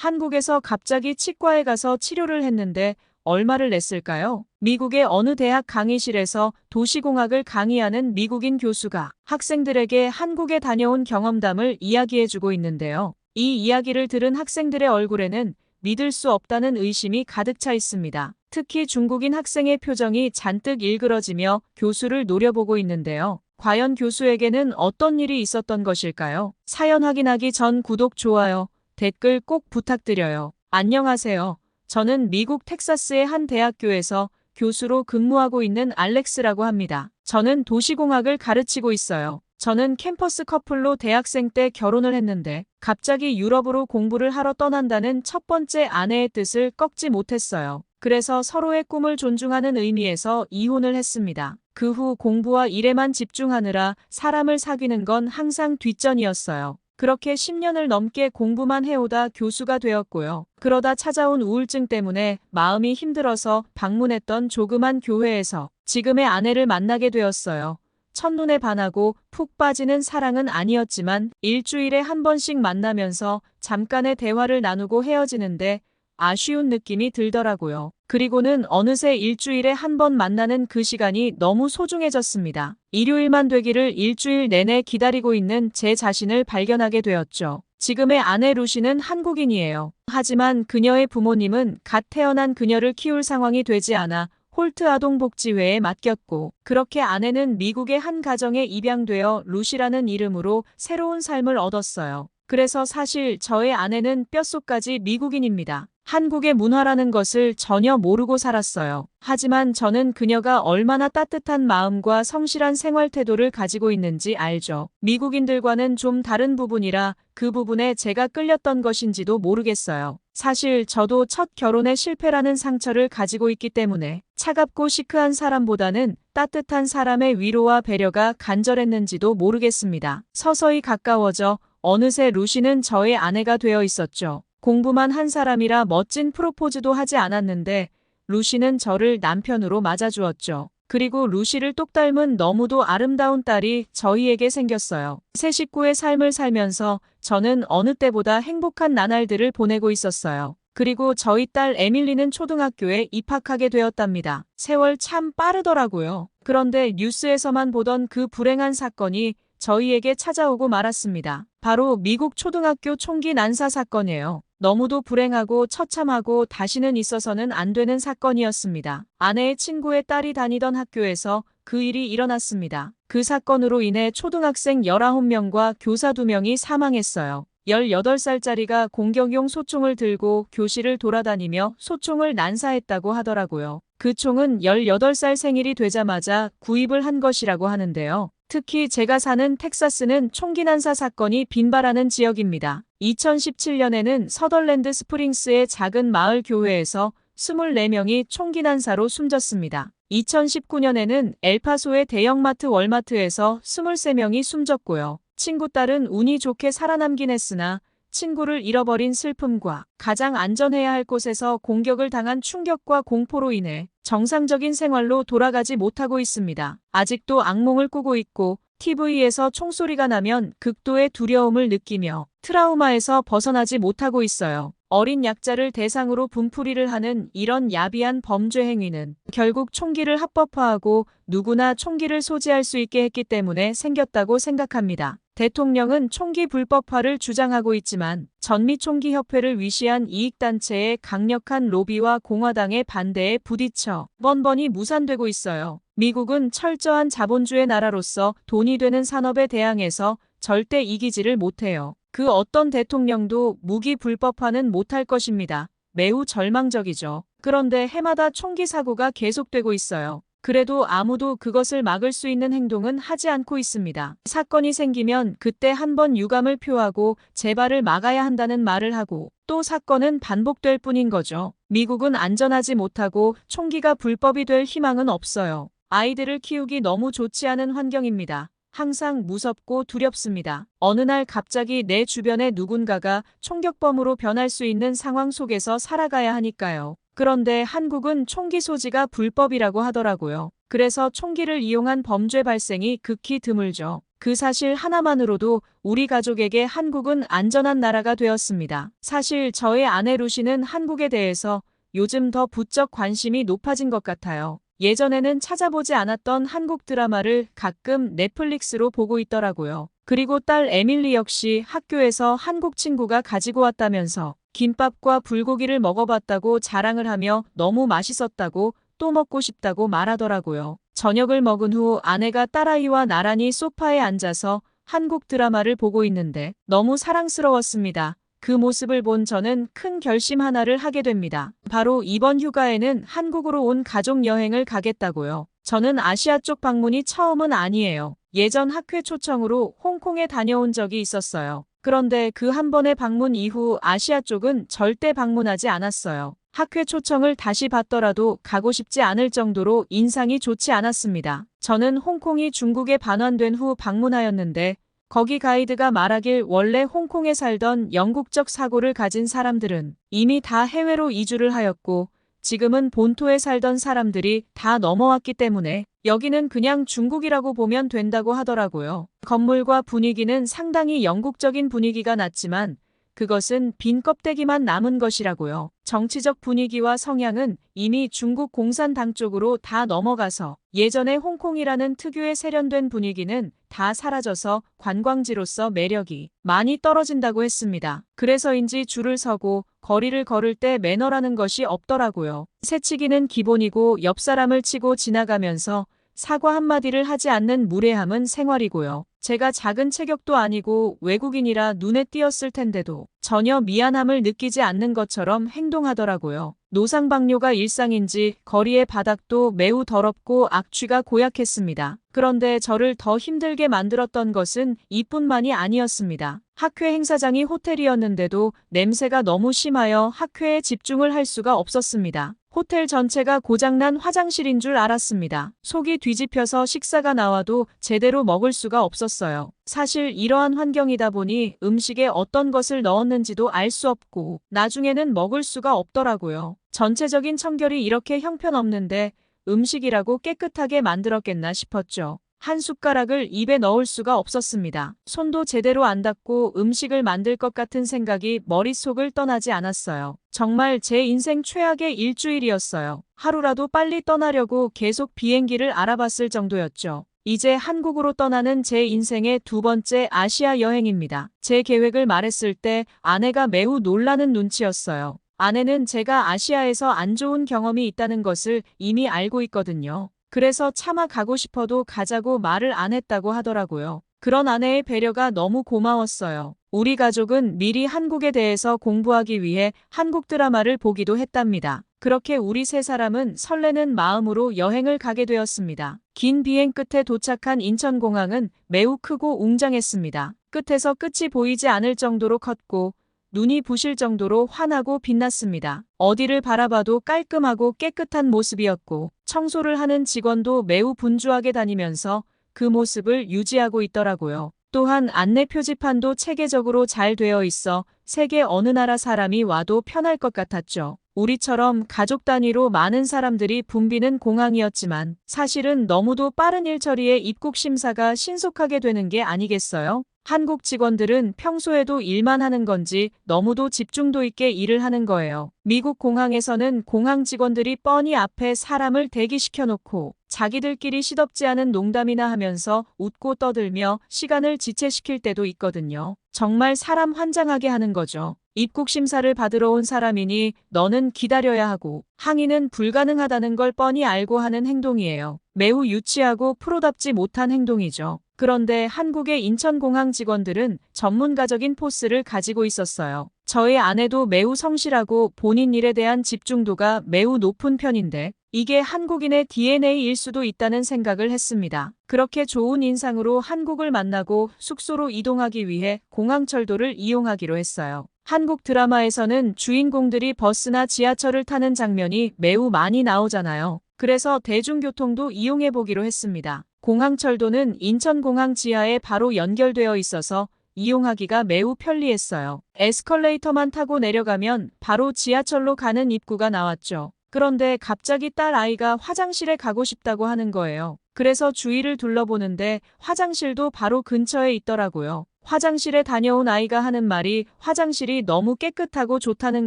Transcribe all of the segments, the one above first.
한국에서 갑자기 치과에 가서 치료를 했는데 얼마를 냈을까요? 미국의 어느 대학 강의실에서 도시공학을 강의하는 미국인 교수가 학생들에게 한국에 다녀온 경험담을 이야기해주고 있는데요. 이 이야기를 들은 학생들의 얼굴에는 믿을 수 없다는 의심이 가득 차 있습니다. 특히 중국인 학생의 표정이 잔뜩 일그러지며 교수를 노려보고 있는데요. 과연 교수에게는 어떤 일이 있었던 것일까요? 사연 확인하기 전 구독, 좋아요, 댓글 꼭 부탁드려요. 안녕하세요. 저는 미국 텍사스의 한 대학교에서 교수로 근무하고 있는 알렉스라고 합니다. 저는 도시공학을 가르치고 있어요. 저는 캠퍼스 커플로 대학생 때 결혼을 했는데 갑자기 유럽으로 공부를 하러 떠난다는 첫 번째 아내의 뜻을 꺾지 못했어요. 그래서 서로의 꿈을 존중하는 의미에서 이혼을 했습니다. 그 후 공부와 일에만 집중하느라 사람을 사귀는 건 항상 뒷전이었어요. 그렇게 10년을 넘게 공부만 해오다 교수가 되었고요. 그러다 찾아온 우울증 때문에 마음이 힘들어서 방문했던 조그만 교회에서 지금의 아내를 만나게 되었어요. 첫눈에 반하고 푹 빠지는 사랑은 아니었지만 일주일에 한 번씩 만나면서 잠깐의 대화를 나누고 헤어지는데 아쉬운 느낌이 들더라고요. 그리고는 어느새 일주일에 한 번 만나는 그 시간이 너무 소중해졌습니다. 일요일만 되기를 일주일 내내 기다리고 있는 제 자신을 발견하게 되었죠. 지금의 아내 루시는 한국인이에요. 하지만 그녀의 부모님은 갓 태어난 그녀를 키울 상황이 되지 않아 홀트 아동복지회에 맡겼고 그렇게 아내는 미국의 한 가정에 입양되어 루시라는 이름으로 새로운 삶을 얻었어요. 그래서 사실 저의 아내는 뼛속까지 미국인입니다. 한국의 문화라는 것을 전혀 모르고 살았어요. 하지만 저는 그녀가 얼마나 따뜻한 마음과 성실한 생활 태도를 가지고 있는지 알죠. 미국인들과는 좀 다른 부분이라 그 부분에 제가 끌렸던 것인지도 모르겠어요. 사실 저도 첫 결혼의 실패라는 상처를 가지고 있기 때문에 차갑고 시크한 사람보다는 따뜻한 사람의 위로와 배려가 간절했는지도 모르겠습니다. 서서히 가까워져 어느새 루시는 저의 아내가 되어 있었죠. 공부만 한 사람이라 멋진 프로포즈도 하지 않았는데 루시는 저를 남편으로 맞아주었죠. 그리고 루시를 똑 닮은 너무도 아름다운 딸이 저희에게 생겼어요. 새 식구의 삶을 살면서 저는 어느 때보다 행복한 나날들을 보내고 있었어요. 그리고 저희 딸 에밀리는 초등학교에 입학하게 되었답니다. 세월 참 빠르더라고요. 그런데 뉴스에서만 보던 그 불행한 사건이 저희에게 찾아오고 말았습니다. 바로 미국 초등학교 총기 난사 사건이에요. 너무도 불행하고 처참하고 다시는 있어서는 안 되는 사건이었습니다. 아내의 친구의 딸이 다니던 학교에서 그 일이 일어났습니다. 그 사건으로 인해 초등학생 19명과 교사 2명이 사망했어요. 18살짜리가 공격용 소총을 들고 교실을 돌아다니며 소총을 난사했다고 하더라고요. 그 총은 18살 생일이 되자마자 구입을 한 것이라고 하는데요. 특히 제가 사는 텍사스는 총기 난사 사건이 빈발하는 지역입니다. 2017년에는 서덜랜드 스프링스의 작은 마을 교회에서 24명이 총기 난사로 숨졌습니다. 2019년에는 엘파소의 대형마트 월마트에서 23명이 숨졌고요. 친구 딸은 운이 좋게 살아남긴 했으나 친구를 잃어버린 슬픔과 가장 안전해야 할 곳에서 공격을 당한 충격과 공포로 인해 정상적인 생활로 돌아가지 못하고 있습니다. 아직도 악몽을 꾸고 있고 TV에서 총소리가 나면 극도의 두려움을 느끼며 트라우마에서 벗어나지 못하고 있어요. 어린 약자를 대상으로 분풀이를 하는 이런 야비한 범죄 행위는 결국 총기를 합법화하고 누구나 총기를 소지할 수 있게 했기 때문에 생겼다고 생각합니다. 대통령은 총기 불법화를 주장하고 있지만 전미 총기협회를 위시한 이익단체의 강력한 로비와 공화당의 반대에 부딪혀 번번이 무산되고 있어요. 미국은 철저한 자본주의 나라로서 돈이 되는 산업에 대항해서 절대 이기지를 못해요. 그 어떤 대통령도 무기 불법화는 못할 것입니다. 매우 절망적이죠. 그런데 해마다 총기 사고가 계속되고 있어요. 그래도 아무도 그것을 막을 수 있는 행동은 하지 않고 있습니다. 사건이 생기면 그때 한 번 유감을 표하고 재발을 막아야 한다는 말을 하고 또 사건은 반복될 뿐인 거죠. 미국은 안전하지 못하고 총기가 불법이 될 희망은 없어요. 아이들을 키우기 너무 좋지 않은 환경입니다. 항상 무섭고 두렵습니다. 어느 날 갑자기 내 주변에 누군가가 총격범으로 변할 수 있는 상황 속에서 살아가야 하니까요. 그런데 한국은 총기 소지가 불법이라고 하더라고요. 그래서 총기를 이용한 범죄 발생이 극히 드물죠. 그 사실 하나만으로도 우리 가족에게 한국은 안전한 나라가 되었습니다. 사실 저의 아내 루시는 한국에 대해서 요즘 더 부쩍 관심이 높아진 것 같아요. 예전에는 찾아보지 않았던 한국 드라마를 가끔 넷플릭스로 보고 있더라고요. 그리고 딸 에밀리 역시 학교에서 한국 친구가 가지고 왔다면서 김밥과 불고기를 먹어봤다고 자랑을 하며 너무 맛있었다고 또 먹고 싶다고 말하더라고요. 저녁을 먹은 후 아내가 딸아이와 나란히 소파에 앉아서 한국 드라마를 보고 있는데 너무 사랑스러웠습니다. 그 모습을 본 저는 큰 결심 하나를 하게 됩니다. 바로 이번 휴가에는 한국으로 온 가족 여행을 가겠다고요. 저는 아시아 쪽 방문이 처음은 아니에요. 예전 학회 초청으로 홍콩에 다녀온 적이 있었어요. 그런데 그 한 번의 방문 이후 아시아 쪽은 절대 방문하지 않았어요. 학회 초청을 다시 받더라도 가고 싶지 않을 정도로 인상이 좋지 않았습니다. 저는 홍콩이 중국에 반환된 후 방문하였는데 거기 가이드가 말하길 원래 홍콩에 살던 영국적 사고를 가진 사람들은 이미 다 해외로 이주를 하였고 지금은 본토에 살던 사람들이 다 넘어왔기 때문에 여기는 그냥 중국이라고 보면 된다고 하더라고요. 건물과 분위기는 상당히 영국적인 분위기가 났지만 그것은 빈 껍데기만 남은 것이라고요. 정치적 분위기와 성향은 이미 중국 공산당 쪽으로 다 넘어가서 예전에 홍콩이라는 특유의 세련된 분위기는 다 사라져서 관광지로서 매력이 많이 떨어진다고 했습니다. 그래서인지 줄을 서고 거리를 걸을 때 매너라는 것이 없더라고요. 새치기는 기본이고 옆 사람을 치고 지나가면서 사과 한마디를 하지 않는 무례함은 생활이고요. 제가 작은 체격도 아니고 외국인이라 눈에 띄었을 텐데도 전혀 미안함을 느끼지 않는 것처럼 행동하더라고요. 노상방뇨가 일상인지 거리의 바닥도 매우 더럽고 악취가 고약했습니다. 그런데 저를 더 힘들게 만들었던 것은 이뿐만이 아니었습니다. 학회 행사장이 호텔이었는데도 냄새가 너무 심하여 학회에 집중을 할 수가 없었습니다. 호텔 전체가 고장난 화장실인 줄 알았습니다. 속이 뒤집혀서 식사가 나와도 제대로 먹을 수가 없었어요. 사실 이러한 환경이다 보니 음식에 어떤 것을 넣었는지도 알 수 없고 나중에는 먹을 수가 없더라고요. 전체적인 청결이 이렇게 형편없는데 음식이라고 깨끗하게 만들었겠나 싶었죠. 한 숟가락을 입에 넣을 수가 없었습니다. 손도 제대로 안 닦고 음식을 만들 것 같은 생각이 머릿속을 떠나지 않았어요. 정말 제 인생 최악의 일주일이었어요. 하루라도 빨리 떠나려고 계속 비행기를 알아봤을 정도였죠. 이제 한국으로 떠나는 제 인생의 두 번째 아시아 여행입니다. 제 계획을 말했을 때 아내가 매우 놀라는 눈치였어요. 아내는 제가 아시아에서 안 좋은 경험이 있다는 것을 이미 알고 있거든요. 그래서 차마 가고 싶어도 가자고 말을 안 했다고 하더라고요. 그런 아내의 배려가 너무 고마웠어요. 우리 가족은 미리 한국에 대해서 공부하기 위해 한국 드라마를 보기도 했답니다. 그렇게 우리 세 사람은 설레는 마음으로 여행을 가게 되었습니다. 긴 비행 끝에 도착한 인천공항은 매우 크고 웅장했습니다. 끝에서 끝이 보이지 않을 정도로 컸고 눈이 부실 정도로 환하고 빛났습니다. 어디를 바라봐도 깔끔하고 깨끗한 모습이었고 청소를 하는 직원도 매우 분주하게 다니면서 그 모습을 유지하고 있더라고요. 또한 안내 표지판도 체계적으로 잘 되어 있어 세계 어느 나라 사람이 와도 편할 것 같았죠. 우리처럼 가족 단위로 많은 사람들이 붐비는 공항이었지만 사실은 너무도 빠른 일 처리에 입국 심사가 신속하게 되는 게 아니겠어요? 한국 직원들은 평소에도 일만 하는 건지 너무도 집중도 있게 일을 하는 거예요. 미국 공항에서는 공항 직원들이 뻔히 앞에 사람을 대기시켜 놓고 자기들끼리 시덥지 않은 농담이나 하면서 웃고 떠들며 시간을 지체시킬 때도 있거든요. 정말 사람 환장하게 하는 거죠. 입국 심사를 받으러 온 사람이니 너는 기다려야 하고 항의는 불가능하다는 걸 뻔히 알고 하는 행동이에요. 매우 유치하고 프로답지 못한 행동이죠. 그런데 한국의 인천공항 직원들은 전문가적인 포스를 가지고 있었어요. 저의 아내도 매우 성실하고 본인 일에 대한 집중도가 매우 높은 편인데 이게 한국인의 DNA일 수도 있다는 생각을 했습니다. 그렇게 좋은 인상으로 한국을 만나고 숙소로 이동하기 위해 공항철도를 이용하기로 했어요. 한국 드라마에서는 주인공들이 버스나 지하철을 타는 장면이 매우 많이 나오잖아요. 그래서 대중교통도 이용해 보기로 했습니다. 공항철도는 인천공항 지하에 바로 연결되어 있어서 이용하기가 매우 편리했어요. 에스컬레이터만 타고 내려가면 바로 지하철로 가는 입구가 나왔죠. 그런데 갑자기 딸 아이가 화장실에 가고 싶다고 하는 거예요. 그래서 주위를 둘러보는데 화장실도 바로 근처에 있더라고요. 화장실에 다녀온 아이가 하는 말이 화장실이 너무 깨끗하고 좋다는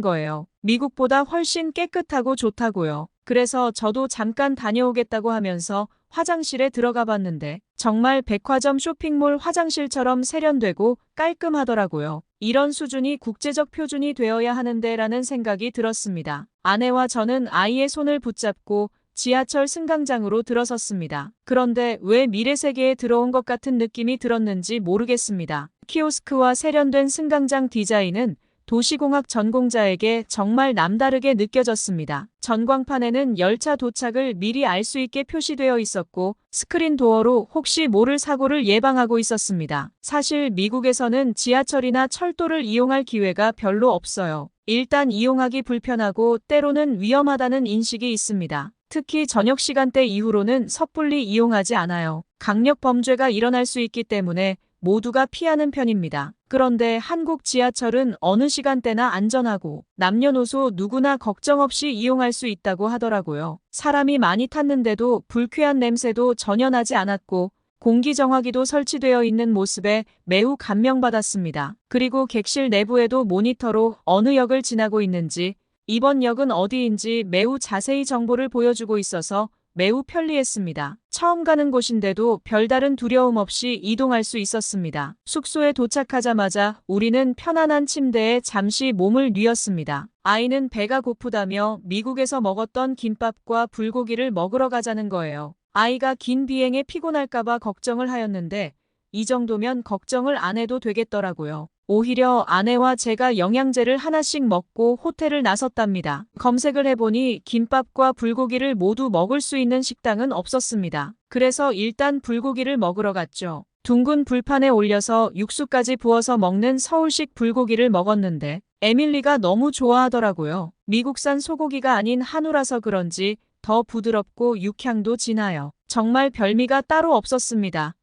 거예요. 미국보다 훨씬 깨끗하고 좋다고요. 그래서 저도 잠깐 다녀오겠다고 하면서 화장실에 들어가 봤는데 정말 백화점 쇼핑몰 화장실처럼 세련되고 깔끔하더라고요. 이런 수준이 국제적 표준이 되어야 하는데 라는 생각이 들었습니다. 아내와 저는 아이의 손을 붙잡고 지하철 승강장으로 들어섰습니다. 그런데 왜 미래 세계에 들어온 것 같은 느낌이 들었는지 모르겠습니다. 키오스크와 세련된 승강장 디자인은 도시공학 전공자에게 정말 남다르게 느껴졌습니다. 전광판에는 열차 도착을 미리 알 수 있게 표시되어 있었고 스크린 도어로 혹시 모를 사고를 예방하고 있었습니다. 사실 미국에서는 지하철이나 철도를 이용할 기회가 별로 없어요. 일단 이용하기 불편하고 때로는 위험하다는 인식이 있습니다. 특히 저녁 시간대 이후로는 섣불리 이용하지 않아요. 강력 범죄가 일어날 수 있기 때문에 모두가 피하는 편입니다. 그런데 한국 지하철은 어느 시간대나 안전하고 남녀노소 누구나 걱정 없이 이용할 수 있다고 하더라고요. 사람이 많이 탔는데도 불쾌한 냄새도 전혀 나지 않았고 공기정화기도 설치되어 있는 모습에 매우 감명받았습니다. 그리고 객실 내부에도 모니터로 어느 역을 지나고 있는지 이번 역은 어디인지 매우 자세히 정보를 보여주고 있어서 매우 편리했습니다. 처음 가는 곳인데도 별다른 두려움 없이 이동할 수 있었습니다. 숙소에 도착하자마자 우리는 편안한 침대에 잠시 몸을 뉘었습니다. 아이는 배가 고프다며 미국에서 먹었던 김밥과 불고기를 먹으러 가자는 거예요. 아이가 긴 비행에 피곤할까봐 걱정을 하였는데 이 정도면 걱정을 안 해도 되겠더라고요. 오히려 아내와 제가 영양제를 하나씩 먹고 호텔을 나섰답니다. 검색을 해보니 김밥과 불고기를 모두 먹을 수 있는 식당은 없었습니다. 그래서 일단 불고기를 먹으러 갔죠. 둥근 불판에 올려서 육수까지 부어서 먹는 서울식 불고기를 먹었는데 에밀리가 너무 좋아하더라고요. 미국산 소고기가 아닌 한우라서 그런지 더 부드럽고 육향도 진하여 정말 별미가 따로 없었습니다.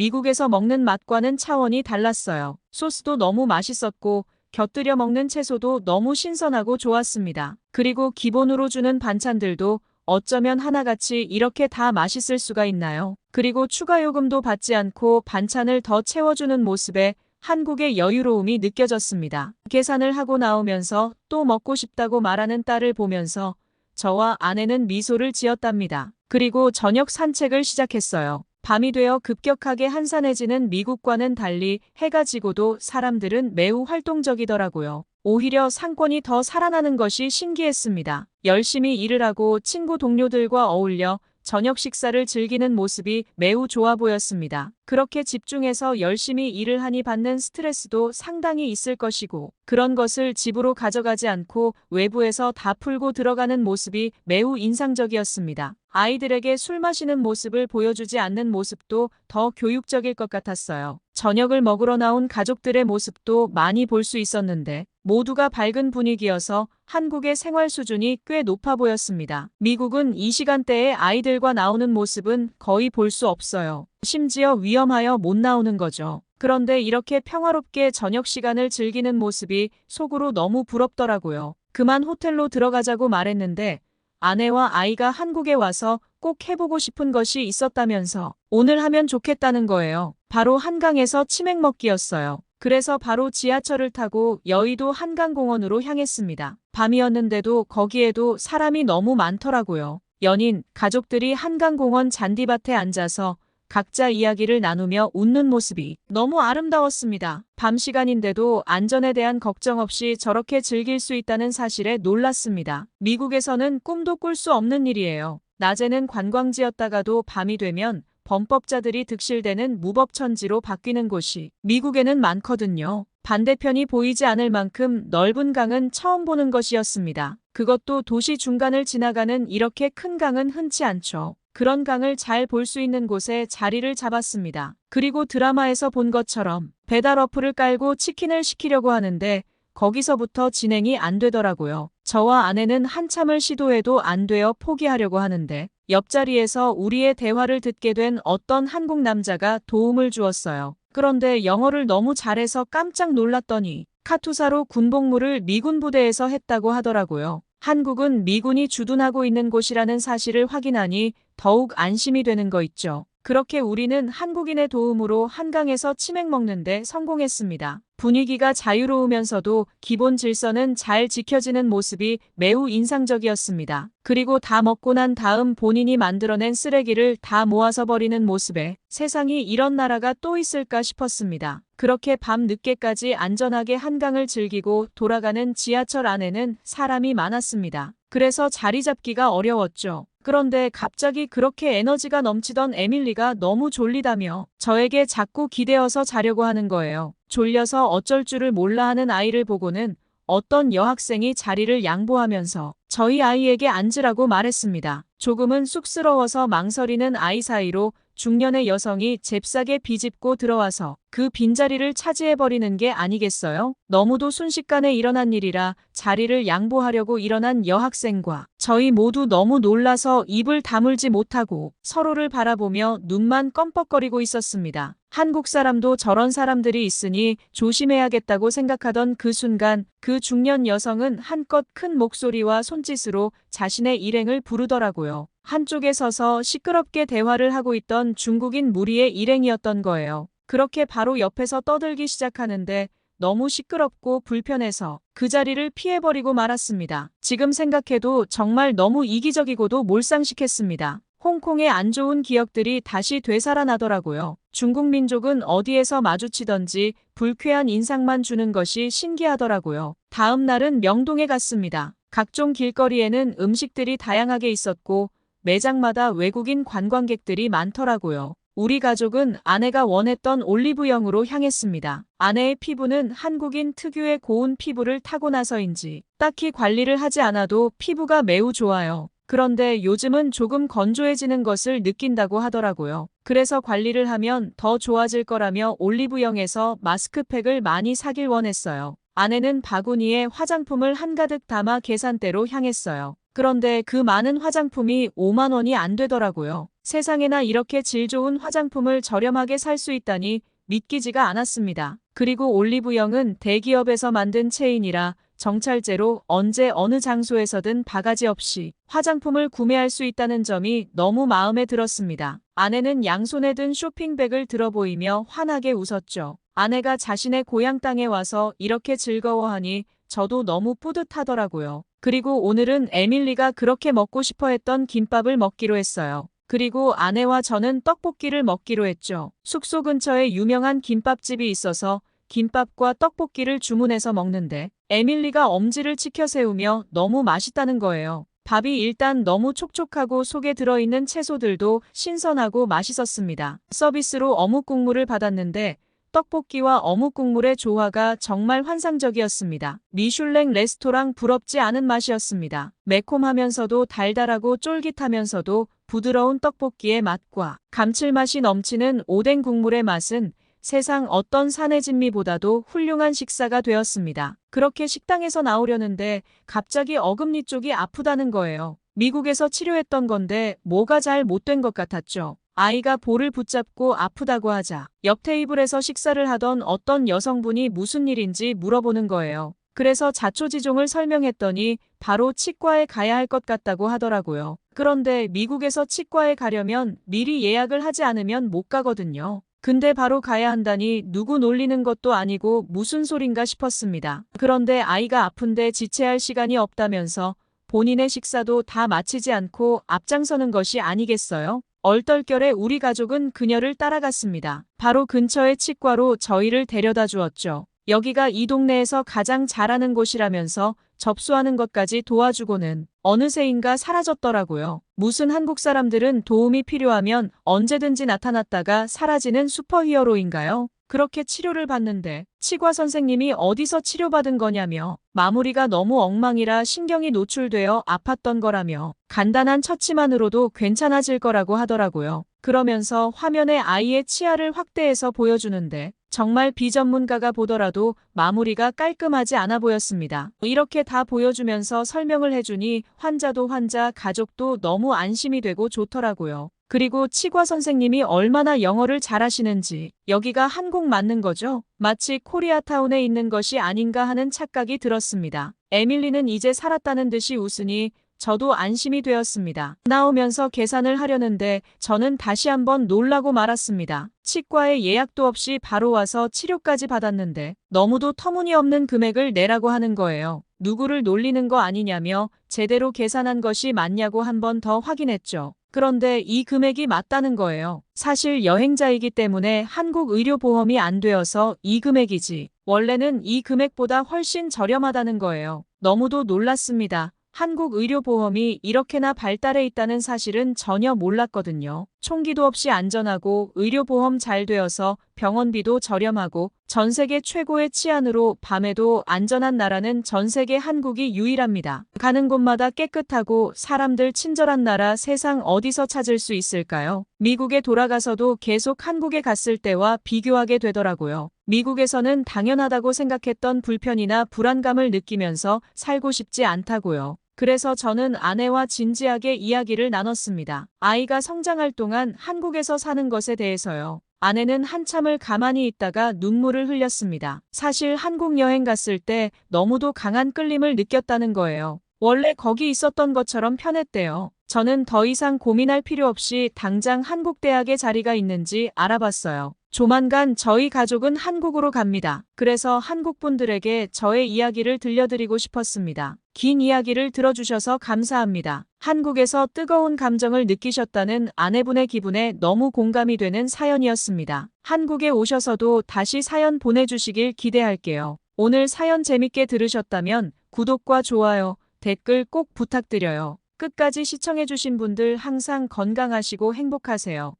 미국에서 먹는 맛과는 차원이 달랐어요. 소스도 너무 맛있었고 곁들여 먹는 채소도 너무 신선하고 좋았습니다. 그리고 기본으로 주는 반찬들도 어쩌면 하나같이 이렇게 다 맛있을 수가 있나요? 그리고 추가 요금도 받지 않고 반찬을 더 채워주는 모습에 한국의 여유로움이 느껴졌습니다. 계산을 하고 나오면서 또 먹고 싶다고 말하는 딸을 보면서 저와 아내는 미소를 지었답니다. 그리고 저녁 산책을 시작했어요. 밤이 되어 급격하게 한산해지는 미국과는 달리 해가 지고도 사람들은 매우 활동적이더라고요. 오히려 상권이 더 살아나는 것이 신기했습니다. 열심히 일을 하고 친구 동료들과 어울려 저녁 식사를 즐기는 모습이 매우 좋아 보였습니다. 그렇게 집중해서 열심히 일을 하니 받는 스트레스도 상당히 있을 것이고 그런 것을 집으로 가져가지 않고 외부에서 다 풀고 들어가는 모습이 매우 인상적이었습니다. 아이들에게 술 마시는 모습을 보여주지 않는 모습도 더 교육적일 것 같았어요. 저녁을 먹으러 나온 가족들의 모습도 많이 볼 수 있었는데 모두가 밝은 분위기여서 한국의 생활 수준이 꽤 높아 보였습니다. 미국은 이 시간대에 아이들과 나오는 모습은 거의 볼 수 없어요. 심지어 위험하여 못 나오는 거죠. 그런데 이렇게 평화롭게 저녁 시간을 즐기는 모습이 속으로 너무 부럽더라고요. 그만 호텔로 들어가자고 말했는데 아내와 아이가 한국에 와서 꼭 해보고 싶은 것이 있었다면서 오늘 하면 좋겠다는 거예요. 바로 한강에서 치맥 먹기였어요. 그래서 바로 지하철을 타고 여의도 한강공원으로 향했습니다. 밤이었는데도 거기에도 사람이 너무 많더라고요. 연인, 가족들이 한강공원 잔디밭에 앉아서 각자 이야기를 나누며 웃는 모습이 너무 아름다웠습니다. 밤 시간인데도 안전에 대한 걱정 없이 저렇게 즐길 수 있다는 사실에 놀랐습니다. 미국에서는 꿈도 꿀 수 없는 일이에요. 낮에는 관광지였다가도 밤이 되면 범법자들이 득실되는 무법천지로 바뀌는 곳이 미국에는 많거든요. 반대편이 보이지 않을 만큼 넓은 강은 처음 보는 것이었습니다. 그것도 도시 중간을 지나가는 이렇게 큰 강은 흔치 않죠. 그런 강을 잘 볼 수 있는 곳에 자리를 잡았습니다. 그리고 드라마에서 본 것처럼 배달 어플을 깔고 치킨을 시키려고 하는데 거기서부터 진행이 안 되더라고요. 저와 아내는 한참을 시도해도 안 되어 포기하려고 하는데 옆자리에서 우리의 대화를 듣게 된 어떤 한국 남자가 도움을 주었어요. 그런데 영어를 너무 잘해서 깜짝 놀랐더니 카투사로 군복무를 미군 부대에서 했다고 하더라고요. 한국은 미군이 주둔하고 있는 곳이라는 사실을 확인하니 더욱 안심이 되는 거 있죠. 그렇게 우리는 한국인의 도움으로 한강에서 치맥 먹는데 성공했습니다. 분위기가 자유로우면서도 기본 질서는 잘 지켜지는 모습이 매우 인상적이었습니다. 그리고 다 먹고 난 다음 본인이 만들어낸 쓰레기를 다 모아서 버리는 모습에 세상이 이런 나라가 또 있을까 싶었습니다. 그렇게 밤 늦게까지 안전하게 한강을 즐기고 돌아가는 지하철 안에는 사람이 많았습니다. 그래서 자리 잡기가 어려웠죠. 그런데 갑자기 그렇게 에너지가 넘치던 에밀리가 너무 졸리다며 저에게 자꾸 기대어서 자려고 하는 거예요. 졸려서 어쩔 줄을 몰라 하는 아이를 보고는 어떤 여학생이 자리를 양보하면서 저희 아이에게 앉으라고 말했습니다. 조금은 쑥스러워서 망설이는 아이 사이로 중년의 여성이 잽싸게 비집고 들어와서 그 빈자리를 차지해버리는 게 아니겠어요? 너무도 순식간에 일어난 일이라 자리를 양보하려고 일어난 여학생과 저희 모두 너무 놀라서 입을 다물지 못하고 서로를 바라보며 눈만 껌뻑거리고 있었습니다. 한국 사람도 저런 사람들이 있으니 조심해야겠다고 생각하던 그 순간 그 중년 여성은 한껏 큰 목소리와 손짓으로 자신의 일행을 부르더라고요. 한쪽에 서서 시끄럽게 대화를 하고 있던 중국인 무리의 일행이었던 거예요. 그렇게 바로 옆에서 떠들기 시작하는데 너무 시끄럽고 불편해서 그 자리를 피해버리고 말았습니다. 지금 생각해도 정말 너무 이기적이고도 몰상식했습니다. 홍콩의 안 좋은 기억들이 다시 되살아나더라고요. 중국 민족은 어디에서 마주치던지 불쾌한 인상만 주는 것이 신기하더라고요. 다음 날은 명동에 갔습니다. 각종 길거리에는 음식들이 다양하게 있었고 매장마다 외국인 관광객들이 많더라고요. 우리 가족은 아내가 원했던 올리브영으로 향했습니다. 아내의 피부는 한국인 특유의 고운 피부를 타고 나서인지 딱히 관리를 하지 않아도 피부가 매우 좋아요. 그런데 요즘은 조금 건조해지는 것을 느낀다고 하더라고요. 그래서 관리를 하면 더 좋아질 거라며 올리브영에서 마스크팩을 많이 사길 원했어요. 아내는 바구니에 화장품을 한가득 담아 계산대로 향했어요. 그런데 그 많은 화장품이 5만 원이 안 되더라고요. 세상에나 이렇게 질 좋은 화장품을 저렴하게 살 수 있다니 믿기지가 않았습니다. 그리고 올리브영은 대기업에서 만든 체인이라 정찰제로 언제 어느 장소에서든 바가지 없이 화장품을 구매할 수 있다는 점이 너무 마음에 들었습니다. 아내는 양손에 든 쇼핑백을 들어 보이며 환하게 웃었죠. 아내가 자신의 고향 땅에 와서 이렇게 즐거워하니 저도 너무 뿌듯하더라고요. 그리고 오늘은 에밀리가 그렇게 먹고 싶어 했던 김밥을 먹기로 했어요. 그리고 아내와 저는 떡볶이를 먹기로 했죠. 숙소 근처에 유명한 김밥집이 있어서 김밥과 떡볶이를 주문해서 먹는데 에밀리가 엄지를 치켜 세우며 너무 맛있다는 거예요. 밥이 일단 너무 촉촉하고 속에 들어있는 채소들도 신선하고 맛있었습니다. 서비스로 어묵 국물을 받았는데 떡볶이와 어묵 국물의 조화가 정말 환상적이었습니다. 미슐랭 레스토랑 부럽지 않은 맛이었습니다. 매콤하면서도 달달하고 쫄깃하면서도 부드러운 떡볶이의 맛과 감칠맛이 넘치는 오뎅 국물의 맛은 세상 어떤 산의 진미보다도 훌륭한 식사가 되었습니다. 그렇게 식당에서 나오려는데 갑자기 어금니 쪽이 아프다는 거예요. 미국에서 치료했던 건데 뭐가 잘 못된 것 같았죠. 아이가 볼을 붙잡고 아프다고 하자 옆 테이블에서 식사를 하던 어떤 여성분이 무슨 일인지 물어보는 거예요. 그래서 자초지종을 설명했더니 바로 치과에 가야 할 것 같다고 하더라고요. 그런데 미국에서 치과에 가려면 미리 예약을 하지 않으면 못 가거든요. 근데 바로 가야 한다니 누구 놀리는 것도 아니고 무슨 소린가 싶었습니다. 그런데 아이가 아픈데 지체할 시간이 없다면서 본인의 식사도 다 마치지 않고 앞장서는 것이 아니겠어요? 얼떨결에 우리 가족은 그녀를 따라갔습니다. 바로 근처의 치과로 저희를 데려다 주었죠. 여기가 이 동네에서 가장 잘하는 곳이라면서 접수하는 것까지 도와주고는 어느새인가 사라졌더라고요. 무슨 한국 사람들은 도움이 필요하면 언제든지 나타났다가 사라지는 슈퍼히어로인가요? 그렇게 치료를 받는데 치과 선생님이 어디서 치료받은 거냐며 마무리가 너무 엉망이라 신경이 노출되어 아팠던 거라며 간단한 처치만으로도 괜찮아질 거라고 하더라고요. 그러면서 화면에 아이의 치아를 확대해서 보여주는데 정말 비전문가가 보더라도 마무리가 깔끔하지 않아 보였습니다. 이렇게 다 보여주면서 설명을 해주니 환자도 환자, 가족도 너무 안심이 되고 좋더라고요. 그리고 치과 선생님이 얼마나 영어를 잘하시는지 여기가 한국 맞는 거죠? 마치 코리아타운에 있는 것이 아닌가 하는 착각이 들었습니다. 에밀리는 이제 살았다는 듯이 웃으니 저도 안심이 되었습니다. 나오면서 계산을 하려는데 저는 다시 한번 놀라고 말았습니다. 치과에 예약도 없이 바로 와서 치료까지 받았는데 너무도 터무니없는 금액을 내라고 하는 거예요. 누구를 놀리는 거 아니냐며 제대로 계산한 것이 맞냐고 한 번 더 확인했죠. 그런데 이 금액이 맞다는 거예요. 사실 여행자이기 때문에 한국 의료보험이 안 되어서 이 금액이지. 원래는 이 금액보다 훨씬 저렴하다는 거예요. 너무도 놀랐습니다. 한국 의료보험이 이렇게나 발달해 있다는 사실은 전혀 몰랐거든요. 총기도 없이 안전하고 의료보험 잘 되어서 병원비도 저렴하고 전 세계 최고의 치안으로 밤에도 안전한 나라는 전 세계 한국이 유일합니다. 가는 곳마다 깨끗하고 사람들 친절한 나라 세상 어디서 찾을 수 있을까요? 미국에 돌아가서도 계속 한국에 갔을 때와 비교하게 되더라고요. 미국에서는 당연하다고 생각했던 불편이나 불안감을 느끼면서 살고 싶지 않다고요. 그래서 저는 아내와 진지하게 이야기를 나눴습니다. 아이가 성장할 동안 한국에서 사는 것에 대해서요. 아내는 한참을 가만히 있다가 눈물을 흘렸습니다. 사실 한국 여행 갔을 때 너무도 강한 끌림을 느꼈다는 거예요. 원래 거기 있었던 것처럼 편했대요. 저는 더 이상 고민할 필요 없이 당장 한국 대학에 자리가 있는지 알아봤어요. 조만간 저희 가족은 한국으로 갑니다. 그래서 한국 분들에게 저의 이야기를 들려드리고 싶었습니다. 긴 이야기를 들어주셔서 감사합니다. 한국에서 뜨거운 감정을 느끼셨다는 아내분의 기분에 너무 공감이 되는 사연이었습니다. 한국에 오셔서도 다시 사연 보내주시길 기대할게요. 오늘 사연 재밌게 들으셨다면 구독과 좋아요, 댓글 꼭 부탁드려요. 끝까지 시청해주신 분들 항상 건강하시고 행복하세요.